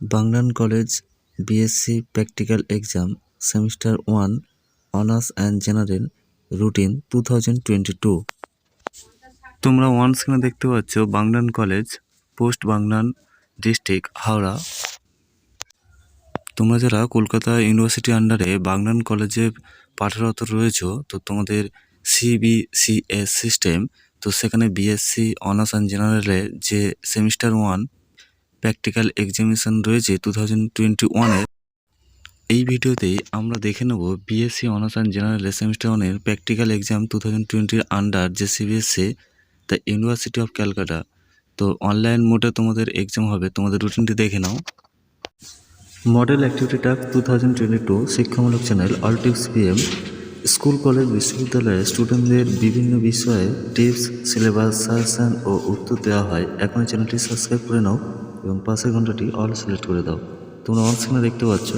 Bagnan college BSc practical exam semester one honours and general routine two thousand twenty two তোমরা ওয়ান স্ক্রিনে দেখতে পাচ্ছ Bagnan college post Bagnan district Howrah. তোমরা যারা কলকাতা ইউনিভার্সিটি আন্ডারে বাংলান কলেজে পাঠরত রয়েছো, তো তোমাদের সিবিসিএস সিস্টেম তো সেখানে বিএসসি অনার্স অ্যান্ড জেনারেলে যে সেমিস্টার ওয়ান প্র্যাকটিক্যাল এক্সামিনেশন রয়েছে টু থাউজেন্ড টোয়েন্টি ওয়ানের এই ভিডিওতেই আমরা দেখে নেব বিএসসি অনার্স অ্যান্ড জেনারেলের সেমিস্টার ওয়ানের প্র্যাকটিক্যাল এক্সাম টু থাউজেন্ড টোয়েন্টির আন্ডার যে CBSC the university of Calcutta তো অনলাইন মোডে তোমাদের এক্সাম হবে, তোমাদের রুটিনটি দেখে নাও। Model activity task two thousand twenty two শিক্ষামূলক channel all tips PM school college বিশ্ববিদ্যালয়ে স্টুডেন্টদের বিভিন্ন বিষয়ে টিপস সিলেবাস সাজেশন ও উত্তর দেওয়া হয়। এখন চ্যানেলটি সাবস্ক্রাইব করে নাও। এবং পাশের ঘন্টাটি অল সিলেক্ট করে দাও। তোমরা অন স্ক্রিনে দেখতে পাচ্ছ।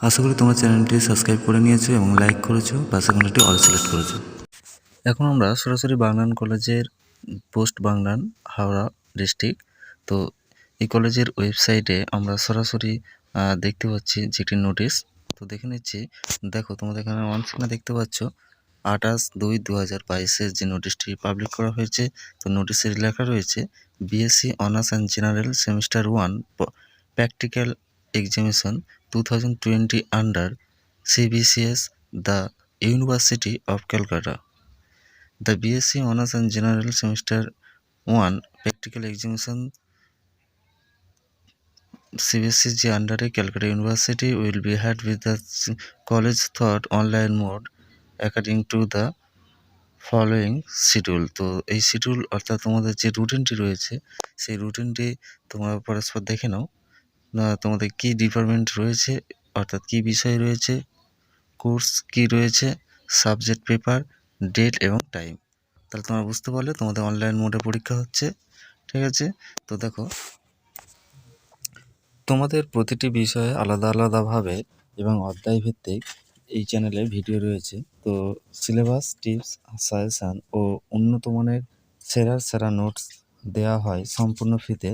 আশা করি তোমার চ্যানেলটি সাবস্ক্রাইব করে নিয়েছো এবং লাইক করেছ, পাশের ঘন্টাটি অল সিলেক্ট করেছ। এখন আমরা সরাসরি বাংলান কলেজের পোস্ট বাংলান হাওড়া ডিস্ট্রিক্ট। তো এই কলেজের ওয়েবসাইটে আমরা সরাসরি দেখতে পাচ্ছি যে একটি নোটিশ। তো দেখে নিচ্ছি, দেখো তোমাদের এখানে অন স্ক্রিনে দেখতে পাচ্ছ, আঠাশ দুই দু হাজার বাইশের যে নোটিশটি পাবলিক করা হয়েছে, তো নোটিশে লেখা রয়েছে BSc honours and general semester one practical examination two thousand twenty under CBCS the university of Calcutta The BSc Honours and General Semester 1 Practical Examination CBSC under Calcutta University will be held with the college thought online mode according to the following schedule তো এই schedule অর্থাৎ তোমাদের যে রুটিনটি রয়েছে সেই রুটিনটি তোমরা পরস্পর দেখে নাও না তোমাদের কী ডিপার্টমেন্ট রয়েছে অর্থাৎ কী বিষয় রয়েছে কোর্স কী রয়েছে সাবজেক্ট পেপার ডেট এবং টাইম তাহলে তোমরা বুঝতে পারলে তোমাদের অনলাইন মোডে পরীক্ষা হচ্ছে, ঠিক আছে? তো দেখো, তোমাদের প্রতিটি বিষয়ে আলাদা আলাদাভাবে এবং অধ্যায় ভিত্তিক এই চ্যানেলে ভিডিও রয়েছে। তো সিলেবাস টিপস সাজেশান ও উন্নত মানের সেরা সেরা নোটস দেওয়া হয় সম্পূর্ণ ফিতে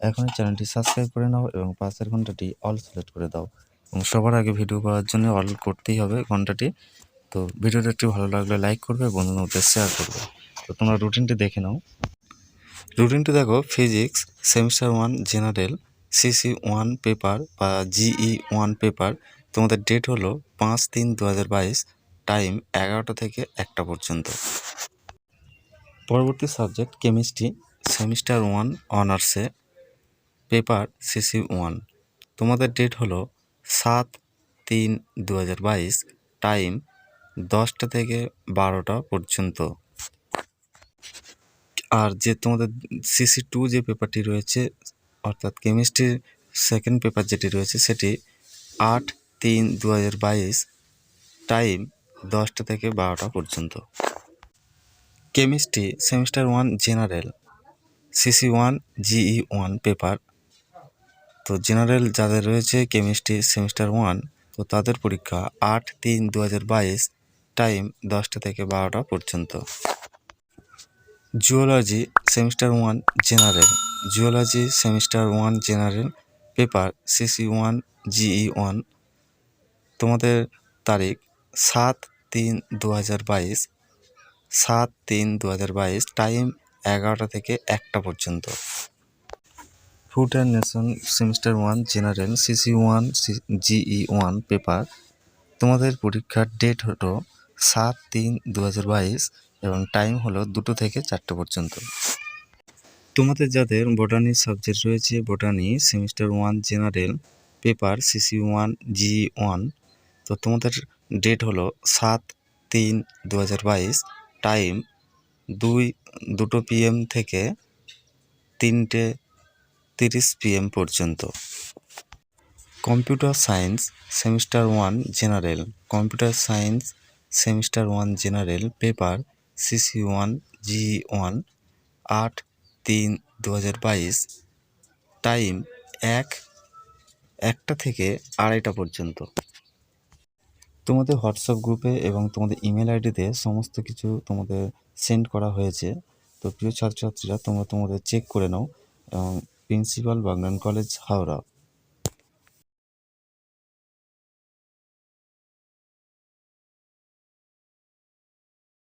এখন চ্যানেলটি সাবস্ক্রাইব করে নাও এবং পাশের ঘন্টাটি অল সিলেক্ট করে দাও। এবং সবার আগে ভিডিও করার জন্য অল করতেই হবে ঘন্টাটি। তো ভিডিওটা একটু ভালো লাগলে লাইক করবে, বন্ধুদের মধ্যে শেয়ার করবে। তো তোমরা রুটিনটি দেখে নাও। রুটিনটি দেখো physics semester one general CC one paper বা জিই ওয়ান পেপার তোমাদের ডেট হলো পাঁচ তিন দু টাইম এগারোটা থেকে একটা পর্যন্ত। পরবর্তী সাবজেক্ট কেমিস্ট্রি সেমিস্টার ওয়ান অনার্সে পেপার সিসি ওয়ান তোমাদের ডেট হলো সাত তিন দু টাইম দশটা থেকে বারোটা পর্যন্ত। আর যে তোমাদের সিসি টু যে পেপারটি রয়েছে, অর্থাৎ কেমিস্ট্রির সেকেন্ড পেপার যেটি রয়েছে, সেটি আট তিন দু হাজার বাইশ টাইম দশটা থেকে বারোটা পর্যন্ত। Chemistry semester one general CC one GE one paper তো জেনারেল যাদের রয়েছে কেমিস্ট্রি সেমিস্টার ওয়ান তো তাদের পরীক্ষা আট তিন দু হাজার বাইশ টাইম দশটা থেকে বারোটা পর্যন্ত। Zoology semester one general. Zoology semester one general paper CC one GE one. তোমাদের তারিখ সাত তিন দু হাজার বাইশ। সাত তিন দু হাজার বাইশ টাইম এগারোটা থেকে একটা পর্যন্ত। Food and nutrition semester one general CC one GE one paper. তোমাদের পরীক্ষার ডেট হলো সাত তিন দু এবং টাইম হলো দুটো থেকে চারটে পর্যন্ত। তোমাদের যাদের বোটানি সাবজেক্ট রয়েছে botany semester one general paper CC one G one তো তোমাদের ডেট হলো সাত তিন দু টাইম দুই দুটো পিএম থেকে তিনটে তিরিশ পিএম পর্যন্ত। Computer science semester one general computer science semester one general paper CC one G one আট তিন দু বাইশ, টাইম এক, একটা থেকে আড়াইটা পর্যন্ত। তোমাদের হোয়াটসঅ্যাপ গ্রুপে এবং তোমাদের ইমেল আইডিতে সমস্ত কিছু তোমাদের সেন্ড করা হয়েছে। তো প্রিয় ছাত্রছাত্রীরা, তোমরা তোমাদের চেক করে নাও। এবং প্রিন্সিপাল বাগনান কলেজ, হাওড়া।